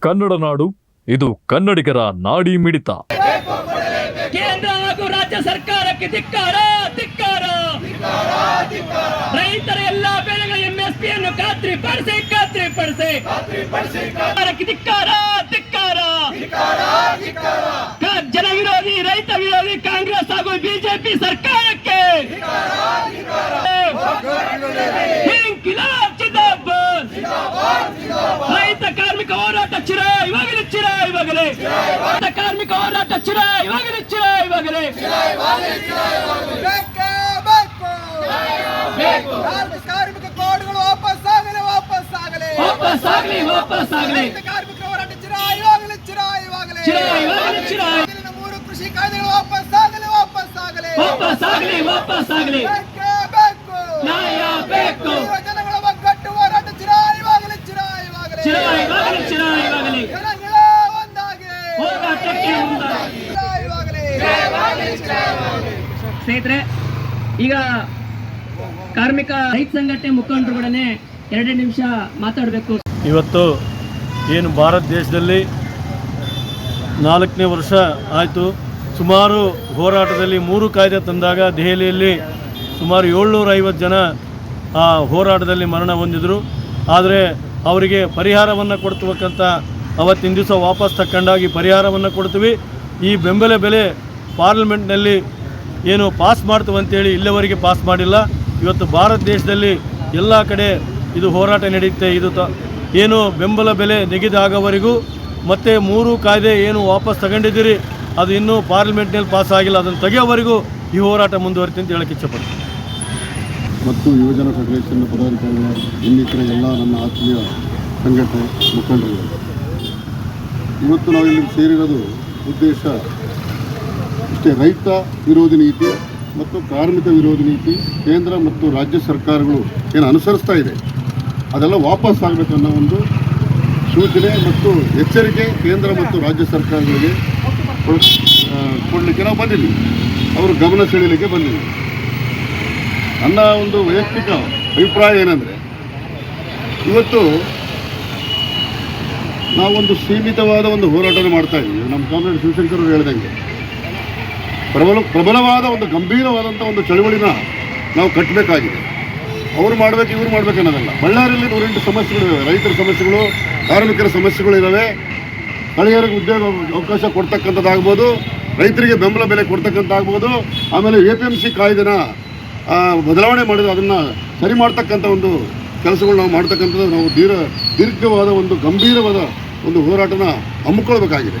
ಕನ್ನಡ ನಾಡು, ಇದು ಕನ್ನಡಿಗರ ನಾಡಿ ಮಿಡಿತ. ಕೇಂದ್ರ ಹಾಗೂ ರಾಜ್ಯ ಸರ್ಕಾರಕ್ಕೆ ಧಿಕ್ಕಾರ ಧಿಕ್ಕಾರ. ರೈತರ ಎಲ್ಲಾ ಬೆಳೆಗಳ ಎಂಎಸ್ಪಿಯನ್ನು ಖಾತ್ರಿ ಪಡಿಸಿ ಖಾತ್ರಿ ಪಡಿಸಿ ಸರ್ಕಾರಕ್ಕೆ ಧಿಕ್ಕಾರ ಧಿಕ್ಕಾರ. ಕ- ಜನ ವಿರೋಧಿ ರೈತ ವಿರೋಧಿ, ಕಾಂಗ್ರೆಸ್ ಹಾಗೂ ಬಿಜೆಪಿ ಸರ್ಕಾರಕ್ಕೆ. ಇವಾಗಲೇ ರೈತ ಕಾರ್ಮಿಕ ಹೋರಾಟ ಚಿರ ಇವಾಗಲೇ ಚಿರ ಇವಾಗಲೇ ಬೇಕೇ ಬೇಕು ಕಾರ್ಮಿಕ ಕಾರ್ಮಿಕ ಕೋಡ್ಗಳು ವಾಪಸ್ ಆಗಲಿ ವಾಪಸ್ ಆಗಲಿ ವಾಪಸ್ ಆಗ್ಲಿ ವಾಪಸ್ ಆಗ್ಲಿ ರೈತ ಕಾರ್ಮಿಕರ ಹೋರಾಟ ಚಿರಾಯವಾಗಲಿ ಚಿರಾಯವಾಗಲಿ ಚಿರ ಇವಾಗಲೇ ಚಿರ ಇಲ್ಲಿನ ಮೂರು ಕೃಷಿ ಕಾಯ್ದೆಗಳು ವಾಪಸ್ ಆಗಲಿ ವಾಪಸ್ ಆಗಲಿ ವಾಪಸ್ ಆಗ್ಲಿ ವಾಪಸ್ ಆಗ್ಲಿ ಬೇಕೇ ಬೇಕು ನ್ಯಾಯ ಬೇಕು ಸ್ನೇಹಿತರೆ, ಈಗ ಕಾರ್ಮಿಕ ರೈತ ಸಂಘಟನೆ ಮುಖಂಡರುಗಳನ್ನೇ ಎರಡೇ ನಿಮಿಷ ಮಾತಾಡಬೇಕು. ಇವತ್ತು ಏನು ಭಾರತ ದೇಶದಲ್ಲಿ ನಾಲ್ಕನೇ ವರ್ಷ ಆಯಿತು. ಸುಮಾರು ಹೋರಾಟದಲ್ಲಿ ಮೂರು ಕಾಯ್ದೆ ತಂದಾಗ ದೆಹಲಿಯಲ್ಲಿ ಸುಮಾರು ಏಳ್ನೂರ ಐವತ್ತು ಜನ ಆ ಹೋರಾಟದಲ್ಲಿ ಮರಣ ಹೊಂದಿದರು. ಆದರೆ ಅವರಿಗೆ ಪರಿಹಾರವನ್ನು ಕೊಡ್ತಕ್ಕಂಥ ಅವತ್ತಿನ ದಿವಸ ವಾಪಸ್ ತಕ್ಕಂಡಾಗಿ ಪರಿಹಾರವನ್ನು ಕೊಡ್ತೀವಿ. ಈ ಬೆಂಬಲ ಬೆಲೆ ಪಾರ್ಲಿಮೆಂಟ್ನಲ್ಲಿ ಏನು ಪಾಸ್ ಮಾಡ್ತೀವಿ ಅಂತೇಳಿ ಇಲ್ಲಿವರೆಗೆ ಪಾಸ್ ಮಾಡಿಲ್ಲ. ಇವತ್ತು ಭಾರತ ದೇಶದಲ್ಲಿ ಎಲ್ಲ ಕಡೆ ಇದು ಹೋರಾಟ ನಡೆಯುತ್ತೆ. ಇದು ತ, ಏನು ಬೆಂಬಲ ಬೆಲೆ ನಿಗದಿ ಆಗೋವರೆಗೂ ಮತ್ತು ಮೂರು ಕಾಯ್ದೆ ಏನು ವಾಪಸ್ ತಗೊಂಡಿದ್ದೀರಿ, ಅದು ಇನ್ನೂ ಪಾರ್ಲಿಮೆಂಟ್ನಲ್ಲಿ ಪಾಸ್ ಆಗಿಲ್ಲ. ಅದನ್ನು ತೆಗೆಯೋವರೆಗೂ ಈ ಹೋರಾಟ ಮುಂದುವರಿತೆ ಅಂತ ಹೇಳಕ್ಕೆ ಇಚ್ಛಪಡ್ತೀನಿ. ಮತ್ತು ಯುವಜನ ಫೆಡರೇಷನ್ ಪದಾಧಿಕಾರಿಗಳು ಇನ್ನಿತರ ಎಲ್ಲ ನನ್ನ ಆತ್ಮೀಯ ಸಂಘಟನೆ ಮುಖಂಡರು ಇವತ್ತು ನಾವು ಇಲ್ಲಿ ಸೇರಿರೋದು ಉದ್ದೇಶ ಇಷ್ಟೇ ರೈತ ವಿರೋಧಿ ನೀತಿ ಮತ್ತು ಕಾರ್ಮಿಕ ವಿರೋಧಿ ನೀತಿ ಕೇಂದ್ರ ಮತ್ತು ರಾಜ್ಯ ಸರ್ಕಾರಗಳು ಏನು ಅನುಸರಿಸ್ತಾ ಇದೆ, ಅದೆಲ್ಲ ವಾಪಸ್ ಆಗಬೇಕನ್ನೋ ಒಂದು ಸೂಚನೆ ಮತ್ತು ಎಚ್ಚರಿಕೆ ಕೇಂದ್ರ ಮತ್ತು ರಾಜ್ಯ ಸರ್ಕಾರಗಳಿಗೆ ಕೊಡಲಿಕ್ಕೆ ನಾವು ಬಂದಿದ್ದೀವಿ. ಅವರು ಗಮನ ಸೆಳೆಯಲಿಕ್ಕೆ ಬಂದಿದ್ದೀವಿ. ನನ್ನ ಒಂದು ವೈಯಕ್ತಿಕ ಅಭಿಪ್ರಾಯ ಏನಂದರೆ, ಇವತ್ತು ನಾವೊಂದು ಸೀಮಿತವಾದ ಒಂದು ಹೋರಾಟನ ಮಾಡ್ತಾ ಇದ್ದೀವಿ ನಮ್ಮ ಕಾಮ್ರೇಡ್ ಶಿವಶಂಕರ್ ಅವರು ಹೇಳ್ದಂಗೆ ಪ್ರಬಲ ಪ್ರಬಲವಾದ ಒಂದು ಗಂಭೀರವಾದಂಥ ಒಂದು ಚಳುವಳಿನ ನಾವು ಕಟ್ಟಬೇಕಾಗಿದೆ ಅವ್ರು ಮಾಡಬೇಕು, ಇವ್ರು ಮಾಡಬೇಕು ಅನ್ನೋದಲ್ಲ. ಬಳ್ಳಾರಿಯಲ್ಲಿ ನೂರೆಂಟು ಸಮಸ್ಯೆಗಳಿವೆ. ರೈತರ ಸಮಸ್ಯೆಗಳು, ಕಾರ್ಮಿಕರ ಸಮಸ್ಯೆಗಳಿದ್ದಾವೆ ಸ್ಥಳೀಯರಿಗೆ ಉದ್ಯೋಗ ಅವಕಾಶ ಕೊಡ್ತಕ್ಕಂಥದ್ದಾಗ್ಬೋದು, ರೈತರಿಗೆ ಬೆಂಬಲ ಬೆಲೆ ಕೊಡ್ತಕ್ಕಂಥದ್ದಾಗ್ಬೋದು, ಆಮೇಲೆ ಎ ಪಿ ಎಂ ಸಿ ಕಾಯ್ದೆನ ಬದಲಾವಣೆ ಮಾಡಿದ ಅದನ್ನು ಸರಿ ಮಾಡ್ತಕ್ಕಂಥ ಒಂದು ಕೆಲಸಗಳು ನಾವು ಮಾಡ್ತಕ್ಕಂಥದ್ದು ನಾವು ದೀರ್ಘ ದೀರ್ಘವಾದ ಒಂದು ಗಂಭೀರವಾದ ಒಂದು ಹೋರಾಟನ ಹಮ್ಮಿಕೊಳ್ಬೇಕಾಗಿದೆ